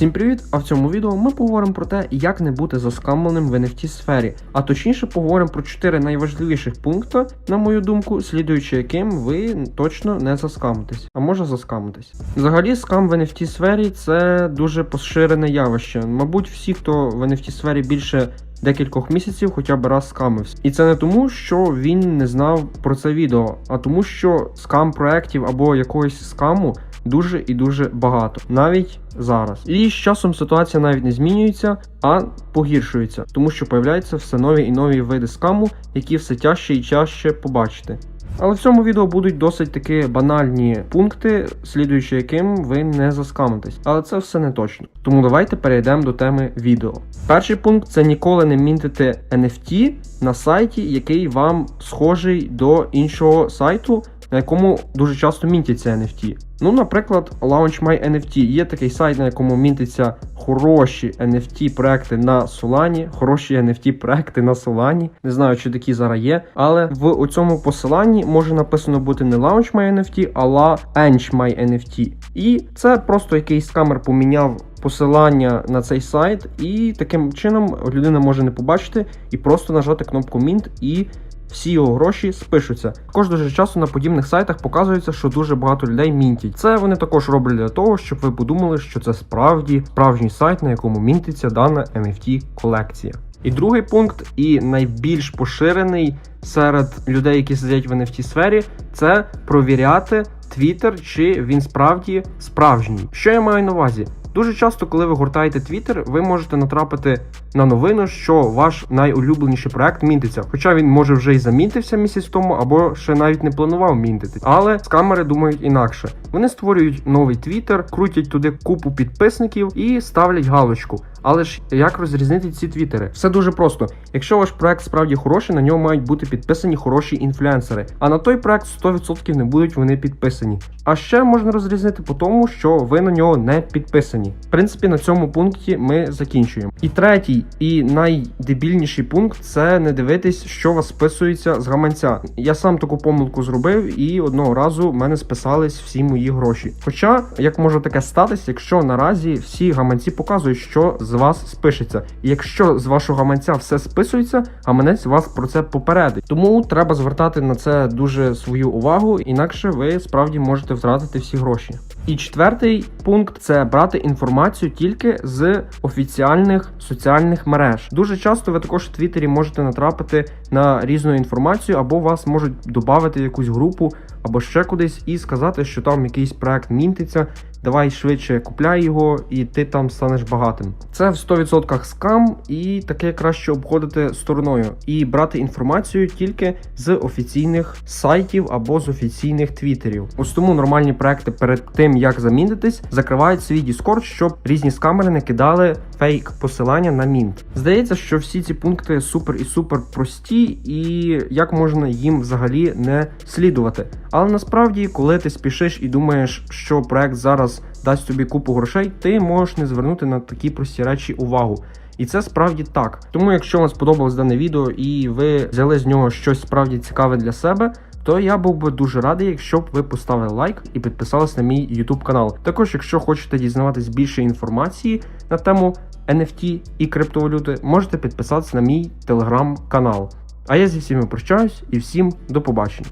Всім привіт! А в цьому відео ми поговоримо про те, як не бути заскамленим в NFT сфері. А точніше поговоримо про 4 найважливіших пункти, на мою думку, слідуючи яким ви точно не заскамитесь, а може заскамитесь. Взагалі, скам в NFT сфері це дуже поширене явище. Мабуть, всі, хто в NFT сфері більше декількох місяців хоча б раз скамився. І це не тому, що він не знав про це відео, а тому, що скам проєктів або якогось скаму дуже і дуже багато, навіть зараз. І з часом ситуація навіть не змінюється, а погіршується, тому що появляються все нові і нові види скаму, які все тяжче і чаще побачити. Але в цьому відео будуть досить таки банальні пункти, слідуючи яким ви не заскамитесь. Але це все не точно. Тому давайте перейдемо до теми відео. Перший пункт це ніколи не мінтити NFT на сайті, який вам схожий до іншого сайту, на якому дуже часто мінтяться NFT. Ну, наприклад, Launch My NFT. Є такий сайт, на якому мінтиться хороші NFT проекти на Solana, хороші NFT проекти на Solana. Не знаю, чи такі зараз є. Але в цьому посиланні може написано бути не Launch My NFT, а Launch NFT. І це просто якийсь скамер поміняв. Посилання на цей сайт, і таким чином людина може не побачити і просто нажати кнопку Mint і всі його гроші спишуться. Також дуже часто на подібних сайтах показується, що дуже багато людей мінтять. Це вони також роблять для того, щоб ви подумали, що це справді справжній сайт, на якому мінтиться дана NFT колекція. І другий пункт, і найбільш поширений серед людей, які сидять в NFT сфері, це провіряти Twitter, чи він справді справжній. Що я маю на увазі? Дуже часто, коли ви гортаєте Twitter, ви можете натрапити на новину, що ваш найулюбленіший проект мінтиться. Хоча він може вже й замінтився місяць тому, або ще навіть не планував мінтити. Але скамери думають інакше. Вони створюють новий Twitter, крутять туди купу підписників і ставлять галочку. Але ж як розрізнити ці твіттери? Все дуже просто. Якщо ваш проект справді хороший, на нього мають бути підписані хороші інфлюенсери. А на той проект 100% не будуть вони підписані. А ще можна розрізнити по тому, що ви на нього не підписані. В принципі, на цьому пункті ми закінчуємо. І третій, і найдебільніший пункт це не дивитись, що вас списується з гаманця. Я сам таку помилку зробив, і одного разу в мене списались всі мої гроші. Хоча, як може таке статись, якщо наразі всі гаманці показують, що з вас спишеться. І якщо з вашого гаманця все списується, гаманець вас про це попередить. Тому треба звертати на це дуже свою увагу, інакше ви справді можете втратити всі гроші. І четвертий пункт це брати інформацію тільки з офіціальних соціальних мереж. Дуже часто ви також в Твіттері можете натрапити на різну інформацію, або вас можуть додати якусь групу, або ще кудись, і сказати, що там якийсь проект мінтиться. Давай швидше купляй його, і ти там станеш багатим. Це в 100% скам, і таке краще обходити стороною і брати інформацію тільки з офіційних сайтів або з офіційних твіттерів. Ось тому нормальні проекти перед тим як замінитись, закривають свій Discord, щоб різні скамери не кидали фейк посилання на мінт. Здається, що всі ці пункти супер і супер прості, і як можна їм взагалі не слідувати. Але насправді, коли ти спішиш і думаєш, що проект зараз дасть тобі купу грошей, ти можеш не звернути на такі прості речі увагу. І це справді так. Тому, якщо вам сподобалось дане відео і ви взяли з нього щось справді цікаве для себе, то я був би дуже радий, якщо б ви поставили лайк і підписались на мій YouTube канал. Також, якщо хочете дізнаватись більше інформації на тему NFT і криптовалюти, можете підписатися на мій телеграм-канал. А я зі всіми прощаюсь і всім до побачення.